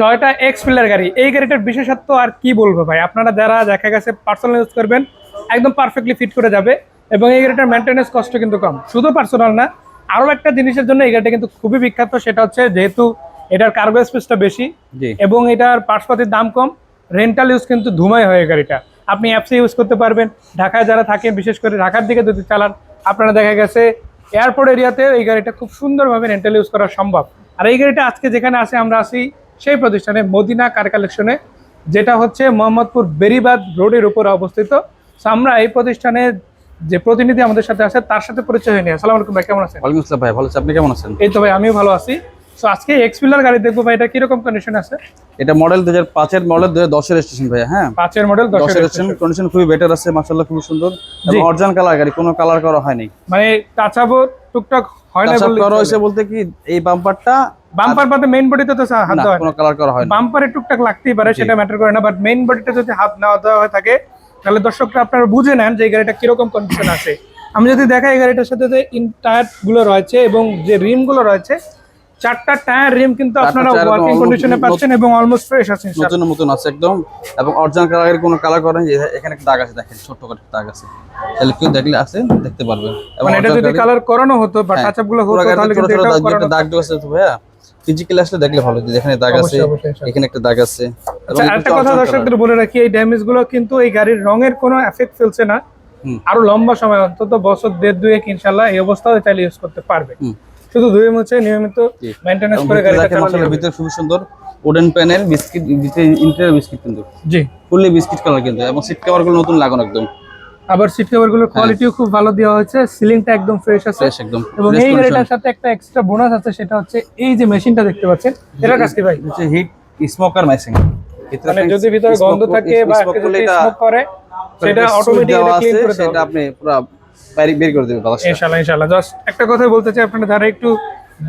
Toyota x pillar গাড়ি। এই গাড়িটার বিশেষত্ব আর কি বলব ভাই? আপনারা যারা দেখা গেছে পার্সোনাল ইউজ করবেন একদম পারফেক্টলি ফিট করে যাবে এবং এই গাড়িটার মেনটেন্যান্স কষ্ট কিন্তু কম। শুধু পার্সোনাল না আরও একটা জিনিসের জন্য এই গাড়িটা কিন্তু খুবই বিখ্যাত সেটা হচ্ছে যেহেতু এটার কার্গো স্পেসটা বেশি এবং এটার পার্সপাতির দাম কম রেন্টাল ইউজ কিন্তু ধুমাই হয় এই গাড়িটা। আপনি অ্যাপসে ইউজ করতে পারবেন ঢাকায় যারা থাকেন বিশেষ করে ঢাকার দিকে যদি চালান আপনারা দেখা গেছে এয়ারপোর্ট এরিয়াতে এই গাড়িটা খুব সুন্দরভাবে রেন্টাল ইউজ করা সম্ভব। আর এই গাড়িটা আজকে যেখানে আসে আমরা আসি সেই প্রতিষ্ঠানে মদিনা কার কালেকশনে যেটা হচ্ছে মোহাম্মদপুর বেরিবাদ রোডের উপর অবস্থিত। আমরা এই প্রতিষ্ঠানে যে প্রতিনিধি আমাদের সাথে আছে তার সাথে পরিচয় হয়নি। আসসালামু আলাইকুম ভাই কেমন আছেন? ওয়ালাইকুম আসসালাম ভাই ভালো আছি আপনি কেমন আছেন? এই তো ভাই আমিও ভালো আছি। তো আজকে এক্সপিলার গাড়ি দেখব ভাই এটা কীরকম কন্ডিশন আছে? এটা মডেল দুই হাজার পাঁচের মডেল দুই হাজার দশের স্টেশন ভাই হ্যাঁ? পাঁচের মডেল দশের দশের স্টেশন কন্ডিশন খুবই বেটার আছে মার্শাল্লাহ খুবই সুন্দর। এবং। অরিজিনাল কালার গাড়ি কোনো কালার করা হয়নি। মানে টাচাবো টুকটাক হয় না বললে করা হয়েছে বলতে কি এই বাম্পারটা বাম্পার পাতে মেইন বডিতে তো হাত দেওয়া কোনো কালার করা হয়নি। বাম্পারে টুকটাক লাগতেই পারে সেটা ম্যাটার করে না বাট মেইন বডিতে যদি হাত নেওয়া দেওয়া হয়ে থাকে তাহলে দর্শকরা আপনারা বুঝে নেন যে এই গাড়িটা কীরকম কন্ডিশন আছে। আমি যদি দেখাই এই গাড়িটার সাথে যে টায়ারগুলো রয়েছে এবং যে রিমগুলো রয়েছে চারটা টায়ার রিম কিন্তু আপনারা ওয়ার্কিং কন্ডিশনে পাচ্ছেন এবং অলমোস্ট ফ্রেশ আছে নতুন নতুন আছে একদম। এবং অরিজিনাল কালারের কোনো কালার করেন এখানে একটা দাগ আছে দেখেন ছোট করে দাগ আছে। তাহলে কেউ দেখলে আছে দেখতে পারবেন। এবং মানে এটা যদি কালার করানো হতো বা হ্যাঁ, টাচ আপগুলো হতো তাহলে কিন্তু এটাও দাগ- দাগ আছে তো ভাইয়া। ফিজিক্যালি আসলে দেখলে ভালো যে এখানে দাগ আছে ইনশাআল্লাহ। এখানে একটা দাগ আছে। আচ্ছা কথা দর্শকদের বলে রাখি এই ড্যামেজগুলো কিন্তু এই গাড়ির রঙের কোনো এফেক্ট ফেলছে না। আরও লম্বা সময় অন্তত বছর দেড় দুয়েক ইনশাল্লাহ এই অবস্থাও চাইলে ইউজ করতে পারবে। শুধু ধুয়ে মুছে নিয়মিত এবং করে গাড়িটা হবে। ভিতরে খুবই সুন্দর wooden panel biscuit interior biscuit কিন্তু। জি। ফুললি বিস্কিট কালার কিন্তু এবং সিট কভারগুলো নতুন লাগানো একদম। আবার সিট কভারগুলোর কোয়ালিটিও খুব ভালো দেওয়া হয়েছে। সিলিংটা একদম ফ্রেশ আছে। একদম এবং এই। গাড়িটার সাথে একটা এক্সট্রা বোনাস আছে সেটা হচ্ছে এই যে মেশিনটা দেখতে পাচ্ছেন। এটার কাছে ভাই? হচ্ছে হিট স্মোকার মেশিন মানে যদি ভিতরে গন্ধ থাকে বা স্মোক করে সেটা অটোমেটিক্যালি ক্লিন করে সেটা আপনি পুরো বাইরে বের করে দেবে ইনশাআল্লাহ ইনশাআল্লাহ। জাস্ট একটা কথা বলতে চাই আপনারা যারা একটু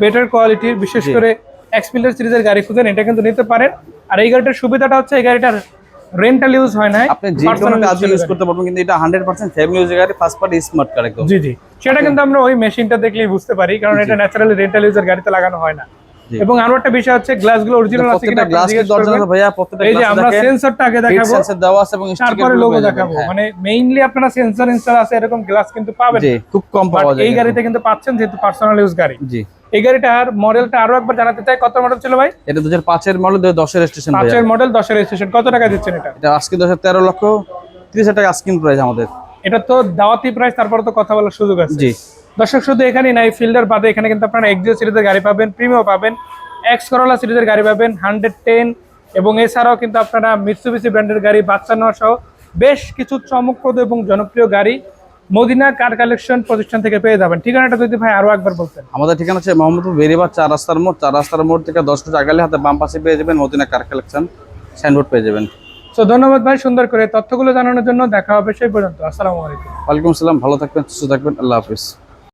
বেটার কোয়ালিটির বিশেষ করে এক্সপিলার সিরিজের গাড়ি খুঁজেন এটা কিন্তু নিতে পারেন। আর এই গাড়িটার সুবিধাটা হচ্ছে এই গাড়িটার রেন্টাল ইউজ হয় না আপনি যে কোনো কাজে ইউজ করতে পারবেন কিন্তু এটা 100% ফ্যামিলি ইউজ গাড়ি ফার্স্ট পার্টি স্মার্ট কার একদম। জি জি। সেটা কিন্তু আমরা ওই মেশিনটা দেখলেই বুঝতে পারি কারণ এটা ন্যাচারালি রেন্টাল ইউজের গাড়িতে লাগানো হয় না। এবং আরও একটা বিষয় হচ্ছে গ্লাসগুলো অরিজিনাল আছে কিনা গ্লাস দরজা করবেন। ভাইয়া প্রত্যেকটা এই যে আমরা সেন্সরটা আগে দেখাবো সেন্সর দেওয়া আছে এবং তারপরে স্টিকার লোগো দেখাবো। মানে মেইনলি আপনারা সেন্সর ইনস্টল আছে এরকম গ্লাস কিন্তু পাবেন জি খুব কম পাওয়া যায় এই গাড়িতে কিন্তু পাচ্ছেন যেহেতু পার্সোনাল ইউজ গাড়ি। জি। এই গাড়িটার মডেলটা আরও একবার জানাতে চাই। কত মডেল ছিল ভাই? এটা 2005 এর মডেল 2010 এর স্টেশন ভাইয়া। পাঁচের মডেল দশের রেজিস্ট্রেশন কত টাকা দিচ্ছেন এটা? এটা আজকে 2013 লক্ষ 30 হাজার টাকা আস্কিং প্রাইস আমাদের। এটা তো দাওয়াতি প্রাইস তারপর তো কথা বলার সুযোগ আছে। জি। দর্শক শুধু এখানেই নাই ফিল্ডার বাদে এখানে কিন্তু আপনারা এক্সিও সিরিজের গাড়ি পাবেন প্রিমিও পাবেন এক্স করোলা সিরিজের গাড়ি পাবেন হান্ড্রেড টেন এবং এছাড়াও কিন্তু আপনারা মিৎসুবিসি ব্র্যান্ডের গাড়ি বাচ্চা নেওয়া সহ বেশ কিছু চমকপ্রদ এবং জনপ্রিয় গাড়ি মদিনা কার কালেকশন প্রতিষ্ঠান থেকে পেয়ে যাবেন? ঠিকানাটা যদি ভাই আরও একবার বলতেন। আমাদের ঠিকানা আছে মোহাম্মদপুর বেরিবার চার রাস্তার মোড় চার রাস্তার মোড় থেকে দশ ফুট আগালে হাতে বাম পাশে পেয়ে যাবেন মদিনা কার কালেকশন সাইনবোর্ড পেয়ে যাবেন। তো ধন্যবাদ ভাই সুন্দর করে তথ্যগুলো জানানোর জন্য। দেখা হবে সেই পর্যন্ত। আসসালামু আলাইকুম। ওয়ালাইকুম আসসালাম ভালো থাকবেন সুস্থ থাকবেন আল্লাহ হাফিজ।